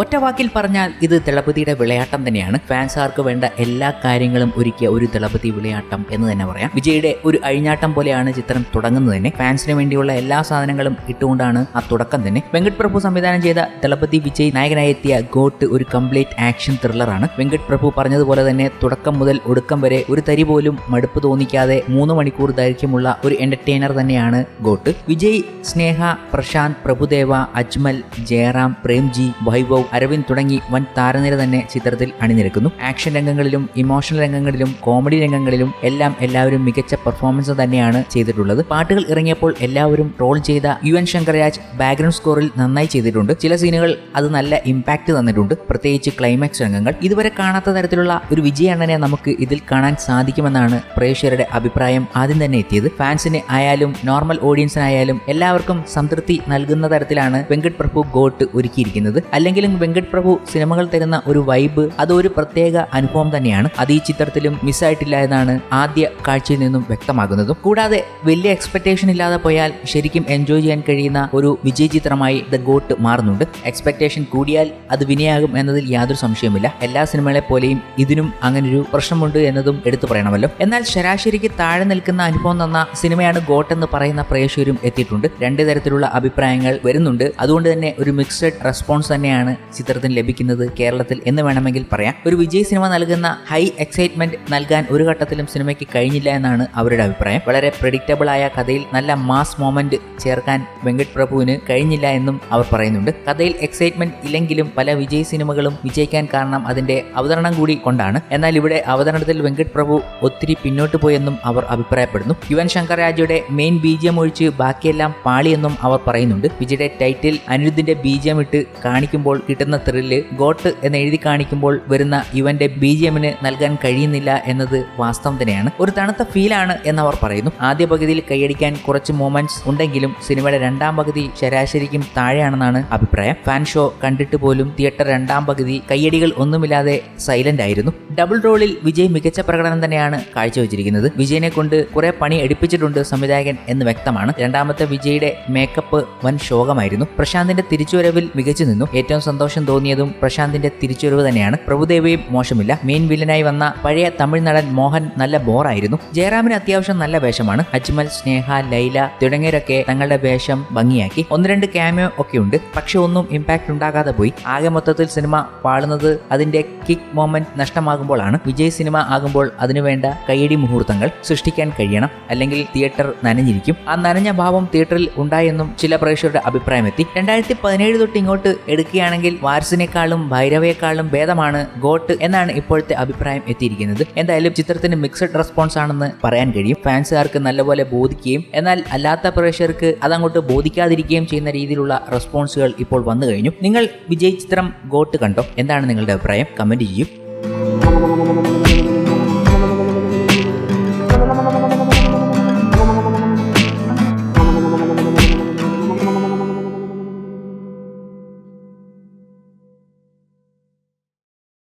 ഒറ്റ വാക്കിൽ പറഞ്ഞാൽ ഇത് തിളപതിയുടെ വിളയാട്ടം തന്നെയാണ്. ഫാൻസാർക്ക് വേണ്ട എല്ലാ കാര്യങ്ങളും ഒരുക്കിയ ഒരു തിളപതി വിളയാട്ടം എന്ന് തന്നെ പറയാം. വിജയുടെ ഒരു അഴിഞ്ഞാട്ടം പോലെയാണ് ചിത്രം തുടങ്ങുന്നത് തന്നെ. ഫാൻസിന് വേണ്ടിയുള്ള എല്ലാ സാധനങ്ങളും ഇട്ടുകൊണ്ടാണ് ആ തുടക്കം തന്നെ. വെങ്കട് പ്രഭു സംവിധാനം ചെയ്ത തിളപതി വിജയ് നായകനായി എത്തിയ ഗോട്ട് ഒരു കംപ്ലീറ്റ് ആക്ഷൻ ത്രില്ലറാണ് വെങ്കട് പ്രഭു പറഞ്ഞതുപോലെ തന്നെ തുടക്കം മുതൽ ഒടുക്കം വരെ ഒരു തരി പോലും മടുപ്പ് തോന്നിക്കാതെ മൂന്ന് മണിക്കൂർ ദൈർഘ്യമുള്ള ഒരു എന്റർടൈനർ തന്നെയാണ് ഗോട്ട്. വിജയ് സ്നേഹ പ്രശാന്ത് പ്രഭുദേവ അജ്മൽ ജയറാം പ്രേംജി വൈഭവ് അരവിന്ദ് തുടങ്ങി വൻ താരനിര തന്നെ ചിത്രത്തിൽ അണിനിരക്കുന്നു. ആക്ഷൻ രംഗങ്ങളിലും ഇമോഷണൽ രംഗങ്ങളിലും കോമഡി രംഗങ്ങളിലും എല്ലാം എല്ലാവരും മികച്ച പെർഫോമൻസ് തന്നെയാണ് ചെയ്തിട്ടുള്ളത്. പാട്ടുകൾ ഇറങ്ങിയപ്പോൾ എല്ലാവരും ട്രോൾ ചെയ്ത യു എൻ ശങ്കർരാജ് ബാക്ക്ഗ്രൗണ്ട് സ്കോറിൽ നന്നായി ചെയ്തിട്ടുണ്ട്. ചില സീനുകൾ അത് നല്ല ഇമ്പാക്ട് തന്നിട്ടുണ്ട്. പ്രത്യേകിച്ച് ക്ലൈമാക്സ് രംഗങ്ങൾ. ഇതുവരെ കാണാത്ത തരത്തിലുള്ള ഒരു വിജയണ്ണനെ നമുക്ക് ഇതിൽ കാണാൻ സാധിക്കുമെന്നാണ് പ്രേക്ഷകരുടെ അഭിപ്രായം ആദ്യം തന്നെ എത്തിയത്. ഫാൻസിന് ആയാലും നോർമൽ ഓഡിയൻസിനായാലും എല്ലാവർക്കും സംതൃപ്തി നൽകുന്ന തരത്തിലാണ് വെങ്കട് പ്രഭു ഗോട്ട് ഒരുക്കിയിരിക്കുന്നത്. അല്ലെങ്കിലും വെങ്കട് പ്രഭു സിനിമകൾ തരുന്ന ഒരു വൈബ് അത് ഒരു പ്രത്യേക അനുഭവം തന്നെയാണ്. അത് ഈ ചിത്രത്തിലും മിസ്സായിട്ടില്ല എന്നാണ് ആദ്യ കാഴ്ചയിൽ നിന്നും വ്യക്തമാകുന്നതും. കൂടാതെ വലിയ എക്സ്പെക്ടേഷൻ ഇല്ലാതെ പോയാൽ ശരിക്കും എൻജോയ് ചെയ്യാൻ കഴിയുന്ന ഒരു വിജയ ചിത്രമായി ദ ഗോട്ട് മാറുന്നുണ്ട്. എക്സ്പെക്ടേഷൻ കൂടിയാൽ അത് വിനയാകും എന്നതിൽ യാതൊരു സംശയവുമില്ല. എല്ലാ സിനിമകളെ പോലെയും ഇതിനും അങ്ങനൊരു പ്രശ്നമുണ്ട് എന്നതും എടുത്തു പറയണമല്ലോ. എന്നാൽ ശരാശരിക്ക് താഴെ നിൽക്കുന്ന അനുഭവം തന്ന സിനിമയാണ് ഗോട്ട് എന്ന് പറയുന്ന പ്രേക്ഷകരും എത്തിയിട്ടുണ്ട്. രണ്ട് തരത്തിലുള്ള അഭിപ്രായങ്ങൾ വരുന്നുണ്ട്. അതുകൊണ്ട് തന്നെ ഒരു മിക്സഡ് റെസ്പോൺസ് തന്നെയാണ് ചിത്രത്തിന് ലഭിക്കുന്നത് കേരളത്തിൽ എന്ന് വേണമെങ്കിൽ പറയാം. ഒരു വിജയ് സിനിമ നൽകുന്ന ഹൈ എക്സൈറ്റ്മെന്റ് നൽകാൻ ഒരു ഘട്ടത്തിലും സിനിമയ്ക്ക് കഴിഞ്ഞില്ല എന്നാണ് അവരുടെ അഭിപ്രായം. വളരെ പ്രഡിക്റ്റബിൾ ആയ കഥയിൽ നല്ല മാസ് മോമെന്റ് ചേർക്കാൻ വെങ്കട് പ്രഭുവിന് കഴിഞ്ഞില്ല എന്നും അവർ പറയുന്നുണ്ട്. കഥയിൽ എക്സൈറ്റ്മെന്റ് ഇല്ലെങ്കിലും പല വിജയ് സിനിമകളും വിജയിക്കാൻ കാരണം അതിന്റെ അവതരണം കൂടി കൊണ്ടാണ്. എന്നാൽ ഇവിടെ അവതരണത്തിൽ വെങ്കട് പ്രഭു ഒത്തിരി പിന്നോട്ട് പോയെന്നും അവർ അഭിപ്രായപ്പെടുന്നു. യുവൻ ശങ്കർ രാജയുടെ മെയിൻ ബീജിയം ഒഴിച്ച് ബാക്കിയെല്ലാം പാളിയെന്നും അവർ പറയുന്നുണ്ട്. വിജയുടെ ടൈറ്റിൽ അനിരുദ്ധിന്റെ ബീജിയം ഇട്ട് കാണിക്കുമ്പോൾ കിട്ടുന്ന ത്രില്ല് ഗോട്ട് എന്ന് എഴുതി കാണിക്കുമ്പോൾ വരുന്ന യുവന്റെ എമ്മിന് നൽകാൻ കഴിയുന്നില്ല എന്നത് വാസ്തവം തന്നെയാണ്. ഒരു തണുത്ത ഫീലാണ് എന്ന് അവർ പറയുന്നു. ആദ്യ പകുതിയിൽ കൈയടിക്കാൻ കുറച്ച് മൂമെന്റ്സ് ഉണ്ടെങ്കിലും സിനിമയുടെ രണ്ടാം പകുതി ശരാശരിക്കും താഴെയാണെന്നാണ് അഭിപ്രായം. ഫാൻ ഷോ കണ്ടിട്ട് പോലും തിയേറ്റർ രണ്ടാം പകുതി കയ്യടികൾ ഒന്നുമില്ലാതെ സൈലന്റ് ആയിരുന്നു. ഡബിൾ റോളിൽ വിജയ് മികച്ച പ്രകടനം തന്നെയാണ് കാഴ്ചവെച്ചിരിക്കുന്നത്. വിജയനെ കൊണ്ട് കുറെ പണി എടുപ്പിച്ചിട്ടുണ്ട് സംവിധായകൻ എന്ന് വ്യക്തമാണ്. രണ്ടാമത്തെ വിജയുടെ മേക്കപ്പ് വൻ ശോകമായിരുന്നു. പ്രശാന്തിന്റെ തിരിച്ചുവരവിൽ മികച്ചു നിന്നു. ഏറ്റവും സന്തോഷം തോന്നിയതും പ്രശാന്തിന്റെ തിരിച്ചുവരവ് തന്നെയാണ്. പ്രഭുദേവയും മോശമില്ല. മെയിൻ വില്ലനായി വന്ന പഴയ തമിഴ് നടൻ മോഹൻ നല്ല ബോറായിരുന്നു. ജയറാമിന് അത്യാവശ്യം നല്ല വേഷമാണ്. അജ്മൽ സ്നേഹ ലൈല തുടങ്ങിയവരൊക്കെ തങ്ങളുടെ വേഷം ഭംഗിയാക്കി. ഒന്ന് രണ്ട് ക്യാമിയോ ഒക്കെ ഉണ്ട്. പക്ഷെ ഒന്നും ഇമ്പാക്ട് ഉണ്ടാകാതെ പോയി. ആകെ മൊത്തത്തിൽ സിനിമ പാളുന്നത് അതിന്റെ കിക്ക് മൊമെന്റ് നഷ്ടമാകുമ്പോഴാണ്. വിജയ് സിനിമ ആകുമ്പോൾ അതിനുവേണ്ട കൈയടി മുഹൂർത്തങ്ങൾ സൃഷ്ടിക്കാൻ കഴിയണം. അല്ലെങ്കിൽ തിയേറ്റർ നനഞ്ഞിരിക്കും. ആ നനഞ്ഞ ഭാവം തിയേറ്ററിൽ ഉണ്ടായെന്നും ചില പ്രേക്ഷകരുടെ അഭിപ്രായമെത്തി. രണ്ടായിരത്തി പതിനേഴ് തൊട്ട് ഇങ്ങോട്ട് എടുക്കുകയാണെങ്കിൽ വാരസിനേക്കാളും ഭൈരവയെക്കാളും ഭേദമാണ് ഗോട്ട് എന്നാണ് ഇപ്പോഴത്തെ അഭിപ്രായം എത്തിയിരിക്കുന്നത്. എന്തായാലും ചിത്രത്തിന് മിക്സഡ് റെസ്പോൺസ് ആണെന്ന് പറയാൻ കഴിയും. ഫാൻസുകാർക്ക് നല്ലപോലെ ബോധിക്കുകയും എന്നാൽ അല്ലാത്ത പ്രേക്ഷകർക്ക് അതങ്ങോട്ട് ബോധിക്കാതിരിക്കുകയും ചെയ്യുന്ന രീതിയിലുള്ള റെസ്പോൺസുകൾ ഇപ്പോൾ വന്നു കഴിഞ്ഞു. നിങ്ങൾ വിജയ് ചിത്രം ഗോട്ട് കണ്ടോ? എന്താണ് നിങ്ങളുടെ അഭിപ്രായം? കമന്റ് ചെയ്യൂ.